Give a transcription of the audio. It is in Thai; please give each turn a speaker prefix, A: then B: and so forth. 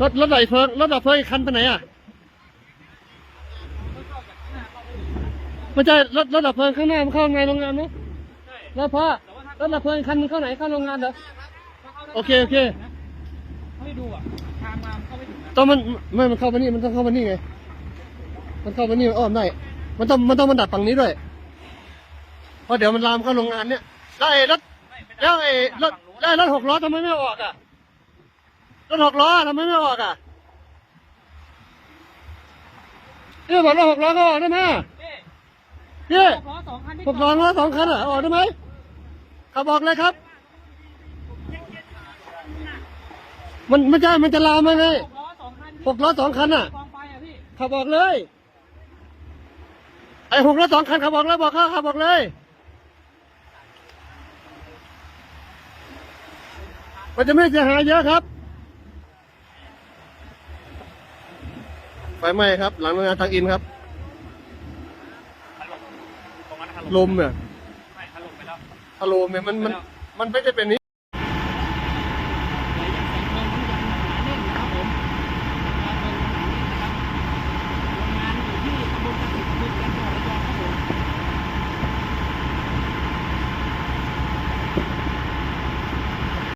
A: รถรถดับเพลิงรถดับเพลิงอีกคันไปไหนอะไม่ใช่รถรถดับเพลิงข้างหน้ามันเข้าในโรงงานไหมแล้วพอรถดับเพลิงอีกคันมันเข้าไหนเข้าโรงงานเหรอโอเคโอเค
B: เขาให้ดูอะทางมาเข้าไม่ถึงนะ
A: ต้องมันไม่มันเข้ามานี่มันต้องเข้ามานี่ไงมันเข้ามานี่มันอ้อมได้ มันต้องมันต้องมันดับฝั่งนี้ด้วยเพราะเดี๋ยวมันลามเข้าโรงงานเนี่ยแล้วไอ้รถแล้วไอ้รถแล้วไอ้รถหกล้อทำไมไม่ออกอะ รถหกล้อทำไมไม่ออกอะเนี่ยบอกรถหกล้อก็ออกได้ไหม
B: เอ๊ะ
A: พี่
B: หกล้อสองคันที่
A: หกล้อล้อสองคันอะออกได้ไหมขับออกเลยครับ มันไม่ใช่มันจะลามมาไง
B: หกล้อสองคัน
A: หกล้อสองคันอะ
B: กองไฟอะพี่
A: ขับออกเลย ไอ้หกล้อสองคันขับออกเลยบอกเขาขับออกเลยมันจะไม่เสียหายเยอะครับ ไฟไหม้ครับ หลังโรงงานทางอินครับ
B: ตรงนั้นนะครับ
A: ลมเนี่ย
B: ไม่ถล่มไปแล้ว
A: อารมณ์เนี่ยมันมันมันไม่ได้เป็นนี้